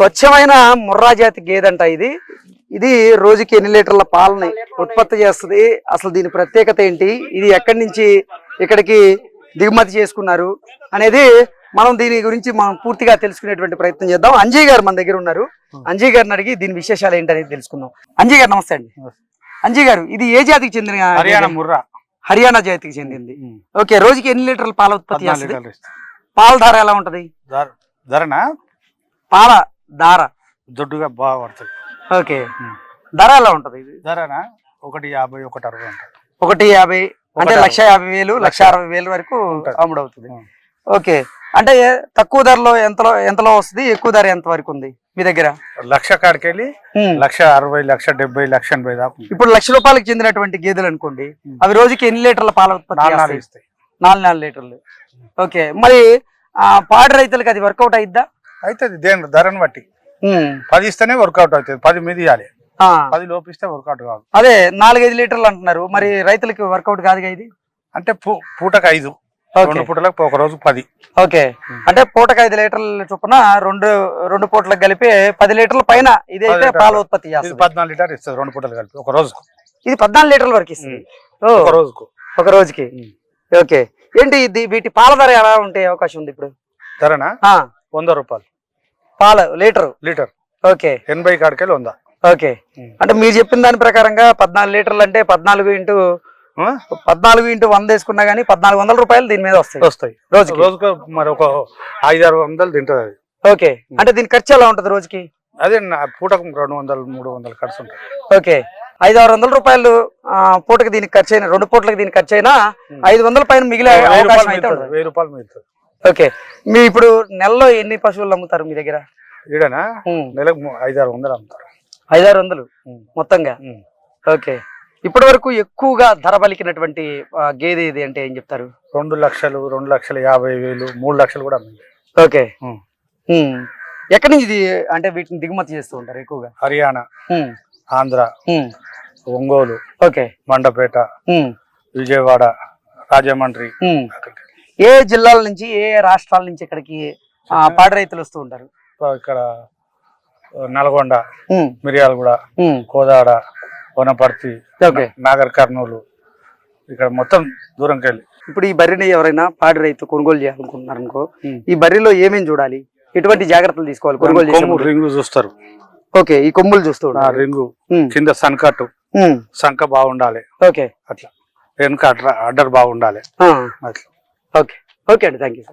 స్వచ్ఛమైన ముర్రా జాతి గేదంట ఇది. ఇది రోజుకి ఎన్ని లీటర్ల పాలని ఉత్పత్తి చేస్తుంది? అసలు దీని ప్రత్యేకత ఏంటి? ఇది ఎక్కడి నుంచి ఇక్కడికి దిగుమతి చేసుకున్నారు? అనేది మనం దీని గురించి మనం పూర్తిగా తెలుసుకునేటువంటి ప్రయత్నం చేద్దాం. అంజయ్ గారు మన దగ్గర ఉన్నారు. అంజయ్ గారిని అడిగి దీని విశేషాలు ఏంటనేది తెలుసుకుందాం. అంజయ్ గారు నమస్తే అండి. అంజయ్ గారు ఇది ఏ జాతికి చెందిన హర్యానా? ముర్రా. హర్యానా జాతికి చెందింది. ఓకే రోజుకి ఎన్ని లీటర్ల పాల ఉత్పత్తి. పాల ధార ఎలా ఉంటది? ధర- ధరనా? పాల ధార దొడ్డుగా బాగా పడుతుంది. ఓకే. ధర ఎలా ఉంటది ఇది? ధరనా? ఒకటి యాభై ఒకటి అరవై ఉంటుంది. ఒకటి యాభై అంటే లక్ష యాభై వేలు లక్ష అరవై వేలు వరకు ఉంటది. అమ్ముడవుతుంది. ఉమ్. ఓకే. అంటే తక్కువ ధరలో ఎంతలో ఎంతలో వస్తుంది ఎక్కువ ధర ఎంత వరకు ఉంది మీ దగ్గర? లక్ష కాడికి వెళ్ళి లక్ష అరవై లక్ష డెబ్బై లక్ష ఎనభై దాకా. ఇప్పుడు లక్ష రూపాయలకు చెందినటువంటి గేదెలు అనుకోండి. అవి రోజుకి ఎన్ని లీటర్ల పాల ఉత్పత్తి నాలుగు నాలుగు లీటర్లు. ఓకే. మరి ఆ, పాడి రైతులకు అది వర్కౌట్ అయిద్దా? అవుతుంది దేని ధరను బట్టి. పది ఇస్తేనే వర్కౌట్ అవుతుంది పది మీద ఇవ్వాలి పది లోపిస్తే వర్కౌట్ కాదు. అదే నాలుగైదు లీటర్లు అంటున్నారు. మరి రైతులకి వర్కౌట్ కాదుగా ఇది? అంటే పూ- పూటకు ఐదు. రెండు పూటలకు ఒక రోజు పది. ఓకే. అంటే పూటకు ఐదు లీటర్ల చొప్పున రెండు రెండు పూటలకు కలిపి పది లీటర్ల పైన ఇదైతే. పాల ఉత్పత్తి పద్నాలుగు లీటర్ ఇస్తుంది రెండు పూటలు కలిపి ఒక రోజుకు. ఇది పద్నాలుగు లీటర్ల వరకు ఇస్తుంది. ఒక రోజుకు. ఒక రోజుకి. ఉమ్. ఓకే. ఏంటి ఇది వీటి పాల ధర ఎలా ఉంటే అవకాశం ఉంది ఇప్పుడు? ధరనా? వంద రూపాయలు. పాల లీటరు? లీటర్. ఓకే. ఎనభై కాడికెళ్ళి వంద. ఓకే. అంటే మీరు చెప్పిన దాని ప్రకారంగా పద్నాలుగు లీటర్లు అంటే పద్నాలుగు ఇంటూ? పద్నాలుగు ఇంటూ వంద వేసుకున్నా గానీ పద్నాలుగు వందల రూపాయలు దీని మీద వస్తాయి. వస్తాయి. రోజుకి. రోజుకు మరి ఒక ఐదు ఆరు వందలు తింటది అది. ఓకే. అంటే దీని ఖర్చు ఎలా ఉంటది రోజుకి? అదే పూటకు రెండు వందలు మూడు వందలు ఖర్చు ఉంటుంది. ఓకే. ఐదు ఆరు వందల రూపాయలు పూటకి దీనికి ఖర్చు అయినా రెండు పూటలకు దీనికి ఖర్చు అయినా. ఐదు వందల పైన మిగిలే వెయ్యి అవకాశం రూపాయలు అయితే మిగులుతుంది ఉండదు. వెయ్యి రూపాయలు మిగులుతుంది. ఓకే మీ ఇప్పుడు నెలలో ఎన్ని పశువులు అమ్ముతారు మీ దగ్గర ఈడనా. నెలకు ము- ఐదు ఆరు వందలు అమ్ముతారు ఐదారు వందలు. మొత్తంగా. ఓకే ఇప్పటి వరకు ఎక్కువగా ధర పలికినటువంటి గేదె ఇది అంటే ఏం చెప్తారు రెండు లక్షలు రెండు లక్షల యాభై వేలు మూడు లక్షలు కూడా అమ్మింది ఓకే. ఎక్కడి నుంచి ఇది అంటే వీటిని దిగుమతి చేస్తూ ఉంటారు ఎక్కువగా హర్యానా. ఆంధ్ర. ఒంగోలు ఓకే మండపేట. విజయవాడ రాజమండ్రి. ఏ జిల్లాల నుంచి ఏ రాష్ట్రాల నుంచి ఇక్కడికి ఆ, పాడి రైతులు వస్తూ ఉంటారు ఇక్కడ నల్గొండ. మిర్యాలగూడ. కోదాడ వనపర్తి ఓకే నాగర్ కర్నూలు ఇక్కడ మొత్తం దూరంకి వెళ్ళి ఇప్పుడు ఈ బర్రెని ఎవరైనా పాడి రైతు కొనుగోలు చేయాలనుకుంటున్నారు అనుకో. ఈ బర్రెలో ఏమేమి చూడాలి ఎటువంటి జాగ్రత్తలు తీసుకోవాలి కొనుగోలు చేసే? రింగు చూస్తారు ఓకే ఈ కొమ్ములు చూస్తూ రింగు. కింద సన్కట్టు. సంక బాగుండాలి ఓకే అట్లా వెనుక అడ్డర్ బాగుండాలి. అట్లా ఓకే. ఓకే అండి. Thank you